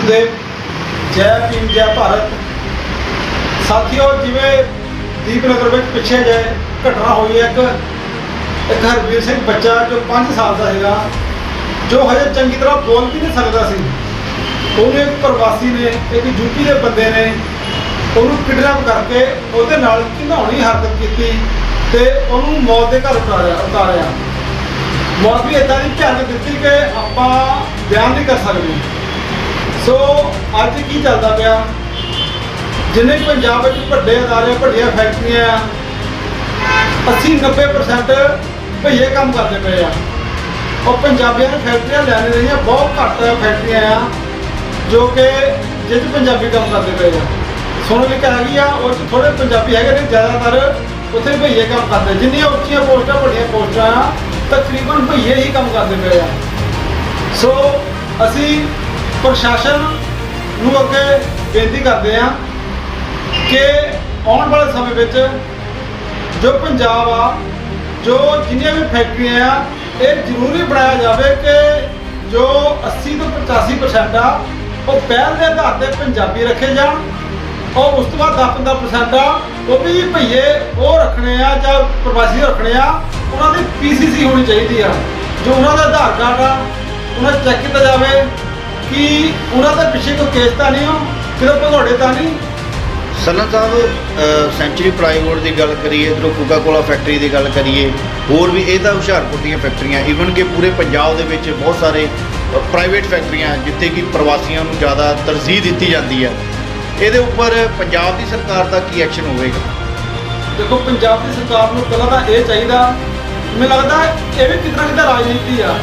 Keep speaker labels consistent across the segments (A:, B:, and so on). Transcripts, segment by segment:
A: ਗੁਰੂਦੇਵ ਜੈ ਭੀਮ, ਜੈ ਭਾਰਤ। ਸਾਥੀਓ, ਜਿਵੇਂ ਦੀਪਨਗਰ ਵਿੱਚ ਪਿੱਛੇ ਜੇ ਘਟਨਾ ਹੋਈ ਹੈ, ਇੱਕ ਇੱਕ ਹਰਵੀਰ ਸਿੰਘ ਬੱਚਾ ਜੋ 5 ਸਾਲ ਦਾ ਹੈਗਾ, ਜੋ ਹਜੇ ਚੰਗੀ ਤਰ੍ਹਾਂ ਬੋਲ ਵੀ ਨਹੀਂ ਸਕਦਾ ਸੀ। ਉਹਨੇ ਇੱਕ ਪ੍ਰਵਾਸੀ ਨੇ, ਇੱਕ ਯੂਪੀ ਦੇ ਬੰਦੇ ਨੇ, ਉਹਨੂੰ ਕਿਡਨੈਪ ਕਰਕੇ ਉਹਦੇ ਨਾਲ ਘਿਨਾਉਣੀ ਹਰਕਤ ਕੀਤੀ ਤੇ ਉਹਨੂੰ ਮੌਤ ਦੇ ਘਰ ਉਤਾਰਿਆ ਉਤਾਰਿਆ। ਮੌਤ ਵੀ ਇਦਾਂ ਦੀ ਭਿਆਨਕ ਦਿੱਤੀ ਕਿ ਆਪਾਂ ਬਿਆਨ ਨਹੀਂ ਕਰ ਸਕਦੇ। ਸੋ ਅੱਜ ਕੀ ਚੱਲਦਾ ਪਿਆ? ਜਿੰਨੇ ਪੰਜਾਬ ਵਿੱਚ ਵੱਡੇ ਅਦਾਰੇ ਵੱਡੀਆਂ ਫੈਕਟਰੀਆਂ ਆ 80 90% ਭਈਏ ਕੰਮ ਕਰਦੇ ਪਏ ਆ। ਉਹ ਪੰਜਾਬੀਆਂ ਨੇ ਫੈਕਟਰੀਆਂ ਲੈਣੇ ਰਹੀਆਂ ਬਹੁਤ ਘੱਟ ਫੈਕਟਰੀਆਂ ਆ, ਜੋ ਕਿ ਜਿਹ 'ਚ ਪੰਜਾਬੀ ਕੰਮ ਕਰਦੇ ਪਏ ਆ। ਸੁਣ ਲਈ ਕਹਿ ਗਈ ਆ, ਉਹ 'ਚ ਥੋੜੇ ਪੰਜਾਬੀ ਹੈਗੇ ਨੇ, ਜ਼ਿਆਦਾਤਰ ਉੱਥੇ ਭਈਏ ਕੰਮ ਕਰਦੇ। ਜਿੰਨੀਆਂ ਉੱਚੀਆਂ ਪੋਸਟਾਂ, ਵੱਡੀਆਂ ਪੋਸਟਾਂ ਆ ਤਕਰੀਬਨ ਭਈਏ ਹੀ ਕੰਮ ਕਰਦੇ ਪਏ ਆ। ਸੋ ਅਸੀਂ ਪ੍ਰਸ਼ਾਸਨ ਨੂੰ ਅੱਗੇ ਬੇਨਤੀ ਕਰਦੇ ਹਾਂ ਕਿ ਆਉਣ ਵਾਲੇ ਸਮੇਂ ਵਿੱਚ ਜੋ ਪੰਜਾਬ ਆ, ਜੋ ਜਿੰਨੀਆਂ ਵੀ ਫੈਕਟਰੀਆਂ ਆ, ਇਹ ਜ਼ਰੂਰੀ ਬਣਾਇਆ ਜਾਵੇ ਕਿ ਜੋ 80 ਤੋਂ 85% ਆ, ਉਹ ਪਹਿਲ ਦੇ ਆਧਾਰ ਤੇ ਪੰਜਾਬੀ ਰੱਖੇ ਜਾਣ, ਔਰ ਉਸ ਤੋਂ ਬਾਅਦ 10-15% ਆ, ਉਹ ਵੀ ਭਈਏ ਉਹ ਰੱਖਣੇ ਆ ਜਾਂ ਪ੍ਰਵਾਸੀ ਰੱਖਣੇ ਆ, ਉਹਨਾਂ ਦੀ ਪੀਸੀਸੀ ਹੋਣੀ ਚਾਹੀਦੀ ਆ। ਜੋ ਉਹਨਾਂ ਦਾ ਆਧਾਰ ਕਾਰਡ ਆ, ਉਹਨਾਂ ਚੈੱਕ ਕੀਤਾ ਜਾਵੇ ਕਿ ਉਹਨਾਂ ਦੇ ਪਿੱਛੇ ਕੋਈ ਕੇਸ ਤਾਂ ਨਹੀਂ ਹੋ ਕਿਤੇ ਭਗੌੜੇ ਤਾਂ ਨਹੀਂ।
B: ਸਨਨ ਸਾਹਿਬ ਸੈਂਚੁਰੀ ਪ੍ਰਾਈਵੇਟ ਦੀ ਗੱਲ ਕਰੀਏ ਇਧਰੋਂ ਕੋਕਾ ਕੋਲਾ ਫੈਕਟਰੀ ਦੀ ਗੱਲ ਕਰੀਏ ਹੋਰ ਵੀ ਇਹ ਤਾਂ ਹੁਸ਼ਿਆਰਪੁਰ ਦੀਆਂ ਫੈਕਟਰੀਆਂ ਈਵਨ ਕਿ ਪੂਰੇ ਪੰਜਾਬ ਦੇ ਵਿੱਚ ਬਹੁਤ ਸਾਰੇ ਪ੍ਰਾਈਵੇਟ ਫੈਕਟਰੀਆਂ ਜਿੱਥੇ ਕਿ ਪ੍ਰਵਾਸੀਆਂ ਨੂੰ ਜ਼ਿਆਦਾ ਤਰਜੀਹ ਦਿੱਤੀ ਜਾਂਦੀ ਹੈ ਇਹਦੇ ਉੱਪਰ ਪੰਜਾਬ ਦੀ ਸਰਕਾਰ ਦਾ ਕੀ ਐਕਸ਼ਨ ਹੋਵੇਗਾ?
A: ਦੇਖੋ ਪੰਜਾਬ ਦੀ ਸਰਕਾਰ ਨੂੰ ਪਹਿਲਾਂ ਤਾਂ ਇਹ ਚਾਹੀਦਾ ਮੈਨੂੰ ਲੱਗਦਾ ਇਹ ਵੀ ਕਿਤਨਾ ਕਿਤੇ ਰਾਜਨੀਤੀ ਆ।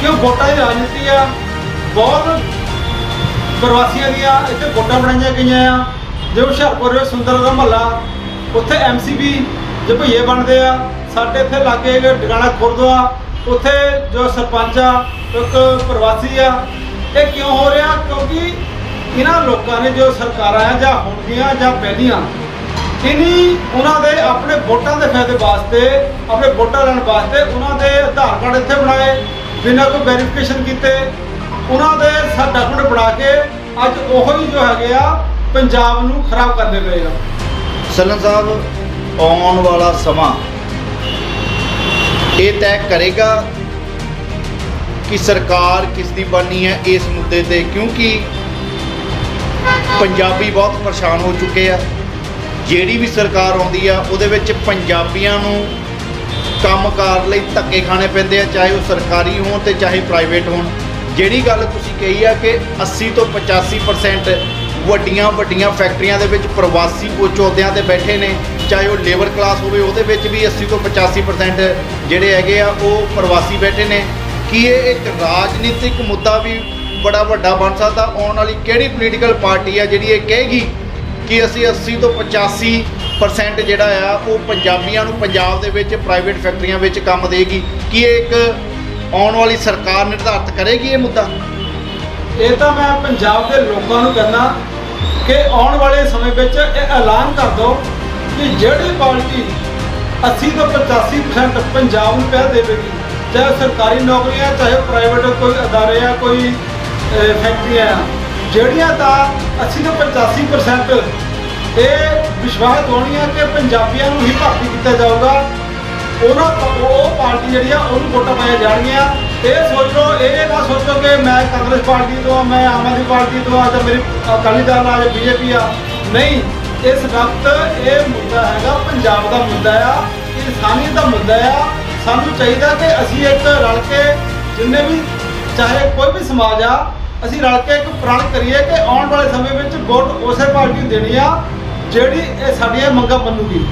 A: ਕਿ ਉਹ ਵੋਟਾਂ ਦੀ ਰਾਜਨੀਤੀ ਆ ਬਹੁਤ ਪ੍ਰਵਾਸੀਆਂ ਦੀਆਂ ਇੱਥੇ ਵੋਟਾਂ ਬਣਾਈਆਂ ਗਈਆਂ ਆ। ਜੋ ਹੁਸ਼ਿਆਰਪੁਰ ਵਿੱਚ ਸੁੰਦਰ ਦਾ ਮਹੱਲਾ, ਉੱਥੇ ਐਮਸੀਬੀ ਜੇ ਭਈਏ ਬਣਦੇ ਆ, ਸਾਡੇ ਇੱਥੇ ਲਾਗੇ ਇੱਕ ਡਗਾਣਾ ਖੁਰਦਵਾ ਉੱਥੇ ਜੋ ਸਰਪੰਚ ਆ, ਇੱਕ ਪ੍ਰਵਾਸੀ ਆ, ਇਹ ਕਿਉਂ ਹੋ ਰਿਹਾ? ਕਿਉਂਕਿ ਇਹਨਾਂ ਲੋਕਾਂ ਨੇ ਜੋ ਸਰਕਾਰਾਂ ਆ, ਜਾਂ ਹੋਣਗੀਆਂ ਜਾਂ ਪਹਿਲੀਆਂ, ਇਨੀ ਉਹਨਾਂ ਦੇ ਆਪਣੇ ਵੋਟਾਂ ਦੇ ਫਾਇਦੇ ਵਾਸਤੇ, ਆਪਣੇ ਵੋਟਾਂ ਲੈਣ ਵਾਸਤੇ ਉਹਨਾਂ ਦੇ ਆਧਾਰ ਕਾਰਡ ਇੱਥੇ ਬਣਾਏ, ਬਿਨਾਂ ਕੋਈ ਵੈਰੀਫਿਕੇਸ਼ਨ ਕੀਤੇ ਉਹਨਾਂ ਦੇ ਸਾ ਡਾਕੂਮੈਂਟ ਬਣਾ ਕੇ ਅੱਜ ਉਹੋ ਹੀ ਜੋ ਹੈਗੇ ਆ, ਪੰਜਾਬ ਨੂੰ ਖਰਾਬ ਕਰਦੇ ਪਏ ਆ।
B: ਸਨਨ ਸਾਹਿਬ, ਆਉਣ ਵਾਲਾ ਸਮਾਂ ਇਹ ਤੈਅ ਕਰੇਗਾ ਕਿ ਸਰਕਾਰ ਕਿਸ ਦੀ ਬਣਨੀ ਹੈ ਇਸ ਮੁੱਦੇ ਤੇ, ਕਿਉਂਕਿ ਪੰਜਾਬੀ ਬਹੁਤ ਪਰੇਸ਼ਾਨ ਹੋ ਚੁੱਕੇ ਆ। ਜਿਹੜੀ ਵੀ ਸਰਕਾਰ ਆਉਂਦੀ ਆ, ਉਹਦੇ ਵਿੱਚ ਪੰਜਾਬੀਆਂ ਨੂੰ ਕੰਮ ਕੰਮਕਾਰ ਲਈ ਧੱਕੇ ਖਾਣੇ ਪੈਂਦੇ ਆ, ਚਾਹੇ ਉਹ ਸਰਕਾਰੀ ਹੋਣ ਤੇ ਚਾਹੇ ਪ੍ਰਾਈਵੇਟ ਹੋਣ। ਜਿਹੜੀ ਗੱਲ ਤੁਸੀਂ ਕਹੀ ਆ ਕਿ 80 ਤੋਂ 85% ਵੱਡੀਆਂ ਵੱਡੀਆਂ ਫੈਕਟਰੀਆਂ ਦੇ ਵਿੱਚ ਪ੍ਰਵਾਸੀ ਉੱਚ ਅਹੁਦਿਆਂ ਤੇ ਬੈਠੇ ਨੇ, ਚਾਹੇ ਉਹ ਲੇਬਰ ਕਲਾਸ ਹੋਵੇ, ਉਹਦੇ ਵਿੱਚ ਵੀ 80 ਤੋਂ 85% ਜਿਹੜੇ ਹੈਗੇ ਆ, ਉਹ ਪ੍ਰਵਾਸੀ ਬੈਠੇ ਨੇ। ਕੀ ਇਹ ਇੱਕ ਰਾਜਨੀਤਿਕ ਮੁੱਦਾ ਵੀ ਬੜਾ ਵੱਡਾ ਬਣ ਸਕਦਾ? ਆਉਣ ਵਾਲੀ ਕਿਹੜੀ ਪੋਲੀਟੀਕਲ ਪਾਰਟੀ ਆ ਜਿਹੜੀ ਇਹ ਕਹੇਗੀ ਕਿ ਅਸੀਂ 80 ਤੋਂ 85% ਜਿਹੜਾ ਆ, ਉਹ ਪੰਜਾਬੀਆਂ ਨੂੰ ਪੰਜਾਬ ਦੇ ਵਿੱਚ ਪ੍ਰਾਈਵੇਟ ਫੈਕਟਰੀਆਂ ਵਿੱਚ ਕੰਮ ਦੇਗੀ? ਕੀ ਇਹ ਇੱਕ ਆਉਣ ਵਾਲੀ ਸਰਕਾਰ ਨਿਰਧਾਰਤ ਕਰੇਗੀ ਇਹ ਮੁੱਦਾ?
A: ਇਹ ਤਾਂ ਮੈਂ ਪੰਜਾਬ ਦੇ ਲੋਕਾਂ ਨੂੰ ਕਹਿੰਦਾ ਕਿ ਆਉਣ ਵਾਲੇ ਸਮੇਂ ਵਿੱਚ ਇਹ ਐਲਾਨ ਕਰ ਦਿਓ ਕਿ ਜਿਹੜੀ ਪਾਰਟੀ 80 ਤੋਂ 85% ਪੰਜਾਬ ਨੂੰ ਪਹਿਲ ਦੇਵੇਗੀ, ਚਾਹੇ ਉਹ ਸਰਕਾਰੀ ਨੌਕਰੀਆਂ ਚਾਹੇ ਪ੍ਰਾਈਵੇਟ ਕੋਈ ਅਦਾਰੇ ਆ, ਕੋਈ ਫੈਕਟਰੀਆਂ ਆ, ਜਿਹੜੀਆਂ ਤਾਂ 80 ਤੋਂ 85% ਇਹ ਵਿਸ਼ਵਾਸ ਦਿਵਾਉਣੀਆਂ ਕਿ ਪੰਜਾਬੀਆਂ ਨੂੰ ਹੀ ਭਰਤੀ ਕੀਤਾ ਜਾਊਗਾ ਉਹਨਾਂ ਉਹ ਪਾਰਟੀ ਜਿਹੜੀ ਆ ਉਹਨੂੰ ਵੋਟਾਂ ਪਾਈਆਂ ਜਾਣਗੀਆਂ। ਇਹ ਸੋਚ ਲਓ ਇਹ ਨਾ ਸੋਚੋ ਕਿ ਮੈਂ ਕਾਂਗਰਸ ਪਾਰਟੀ ਤੋਂ ਆ, ਮੈਂ ਆਮ ਆਦਮੀ ਪਾਰਟੀ ਤੋਂ ਆ, ਜਾਂ ਮੇਰੀ ਅਕਾਲੀ ਦਲ ਆ ਜਾਂ ਬੀਜੇਪੀ ਆ। ਨਹੀਂ, ਇਸ ਵਕਤ ਇਹ ਮੁੱਦਾ ਹੈਗਾ, ਪੰਜਾਬ ਦਾ ਮੁੱਦਾ ਆ, ਇਨਸਾਨੀਅਤ ਦਾ ਮੁੱਦਾ ਆ। ਸਾਨੂੰ ਚਾਹੀਦਾ ਕਿ ਅਸੀਂ ਇੱਕ ਰਲ ਕੇ ਜਿੰਨੇ ਵੀ, ਚਾਹੇ ਕੋਈ ਵੀ ਸਮਾਜ ਆ, ਅਸੀਂ ਰਲ ਕੇ ਇੱਕ ਪ੍ਰਣ ਕਰੀਏ ਕਿ ਆਉਣ ਵਾਲੇ ਸਮੇਂ ਵਿੱਚ ਵੋਟ ਉਸੇ ਪਾਰਟੀ ਨੂੰ ਦੇਣੀ ਆ, ਜਿਹੜੀ ਇਹ ਸਾਡੀਆਂ ਮੰਗਾਂ ਮੰਨੂਗੀ।